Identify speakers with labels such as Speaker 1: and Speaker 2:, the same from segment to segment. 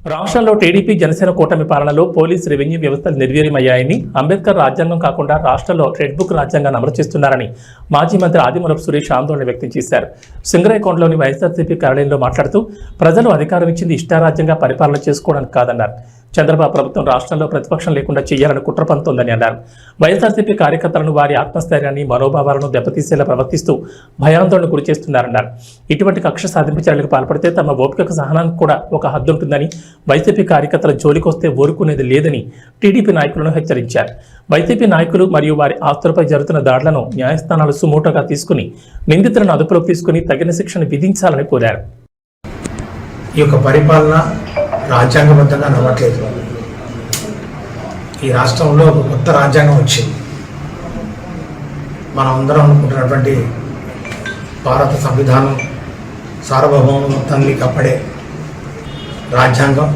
Speaker 1: రాష్ట్రంలో టీడీపీ జనసేన కూటమి పాలనలో పోలీస్ రెవెన్యూ వ్యవస్థలు నిర్వీర్యమయ్యాయని అంబేద్కర్ రాజ్యాంగం కాకుండా రాష్ట్రంలో రెడ్ బుక్ రాజ్యాంగాన్ని అమలు చేస్తున్నారని మాజీ మంత్రి ఆదిమూలపు సురేష్ ఆందోళన వ్యక్తం చేశారు. సింగరైకోండలోని వైఎస్ఆర్సీపీ కార్యాలయంలో మాట్లాడుతూ ప్రజలు అధికారం ఇచ్చింది ఇష్టారాజ్యంగా పరిపాలన చేసుకోవడానికి కాదన్నారు. చంద్రబాబు ప్రభుత్వం రాష్ట్రంలో ప్రతిపక్షం లేకుండా చేయాలని కుట్ర పంతోందని అన్నారు. వైఎస్ఆర్సీపీ కార్యకర్తలను వారి ఆత్మస్థైర్యాన్ని మనోభావాలను దెబ్బతీసేలా ప్రవర్తిస్తూ భయాందోళన గురి చేస్తున్నారన్నారు. ఇటువంటి కక్ష సాధింపు చర్యలకు పాల్పడితే తమ ఓపికకు సహనానికి కూడా ఒక హద్దు ఉంటుందని వైసీపీ కార్యకర్తల జోలికొస్తే ఊరుకునేది లేదని టీడీపీ నాయకులను హెచ్చరించారు. వైసీపీ నాయకులు మరియు వారి ఆస్తులపై జరుగుతున్న దాడులను న్యాయస్థానాలు సుమోటోగా తీసుకుని నిందితులను అదుపులోకి తీసుకుని తగిన శిక్షను విధించాలని కోరారు.
Speaker 2: ఈ యొక్క పరిపాలన రాజ్యాంగబద్ధంగా నడవట్లేదు. ఈ రాష్ట్రంలో ఒక కొత్త రాజ్యాంగం వచ్చింది. మనం అందరం అనుకుంటున్నటువంటి భారత సంవిధానం సార్వభౌమ మొత్తాన్ని కప్పడే రాజ్యాంగం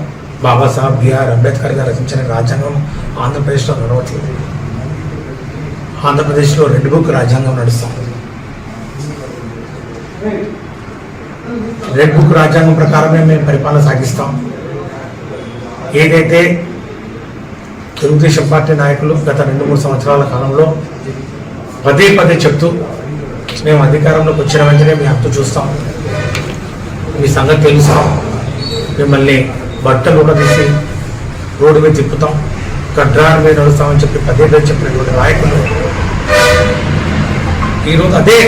Speaker 2: బాబాసాహెబ్ బిఆర్ అంబేద్కర్ గారు రచించిన రాజ్యాంగం ఆంధ్రప్రదేశ్లో నడవట్లేదు. ఆంధ్రప్రదేశ్లో రెడ్ బుక్ రాజ్యాంగం నడుస్తుంది రెడ్ బుక్ రాజ్యాంగం ప్రకారమే మేము పరిపాలన సాగిస్తాం. ఏదైతే తెలుగుదేశం పార్టీ నాయకులు గత రెండు మూడు సంవత్సరాల కాలంలో పదే పదే చెప్తూ మేము అధికారంలోకి వచ్చిన వెంటనే మీ అంతు చూస్తాం. మీ సంగతి తెలుస్తాం. మిమ్మల్ని బట్టలు కూడా తీసి రోడ్డు మీద తిప్పుతాం. గడ్రాల మీద నడుస్తామని చెప్పి పదే పదే చెప్పినటువంటి నాయకులు. ఈరోజు అదే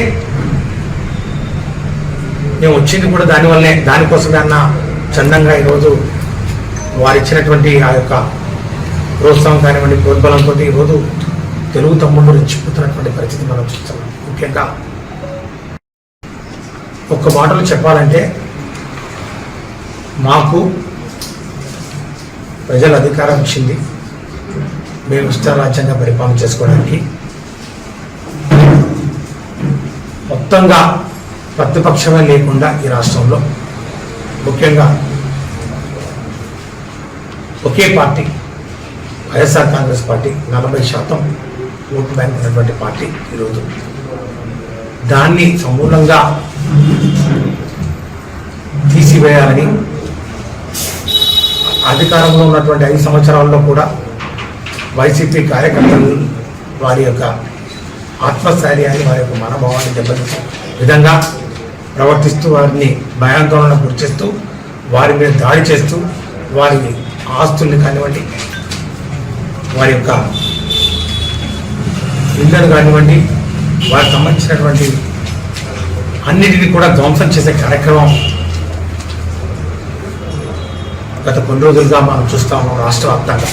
Speaker 2: మేము వచ్చింది కూడా దానివల్లనే దానికోసమే అన్న చందంగా ఈరోజు వారు ఇచ్చినటువంటి ఆ యొక్క ప్రోత్సాహం కానివ్వండి ప్రోద్బలంతో ఈరోజు తెలుగు తమ్ముళ్ళు రెచ్చిపోతున్నటువంటి పరిస్థితి మనం చూస్తున్నాం. ముఖ్యంగా ఒక్క మాటలు చెప్పాలంటే మాకు ప్రజల అధికారం ఇచ్చింది. మేము ఇష్టారాజ్యంగా పరిపాలన చేసుకోవడానికి. మొత్తంగా ప్రతిపక్షమే లేకుండా ఈ రాష్ట్రంలో ముఖ్యంగా ఒకే party Y S R Congress party నలభై శాతం ఓటు బ్యాంక్ ఉన్నటువంటి పార్టీ ఈరోజు. దాన్ని సమూలంగా తీసివేయాలని అధికారంలో ఉన్నటువంటి ఐదు సంవత్సరాల్లో కూడా వైసీపీ కార్యకర్తలు వారి యొక్క ఆత్మస్థైర్యాన్ని వారి యొక్క మనోభావాన్ని దెబ్బతీసే విధంగా ప్రవర్తిస్తూ వారిని భయాందోళన గురి చేస్తూ వారి మీద దాడి చేస్తూ వారిని ఆస్తుల్ని కానివ్వండి వారి యొక్క ఇళ్ళను కానివ్వండి వారికి సంబంధించినటువంటి అన్నిటినీ కూడా ధ్వంసం చేసే కార్యక్రమం గత కొన్ని రోజులుగా మనం చూస్తాము రాష్ట్ర వ్యాప్తంగా.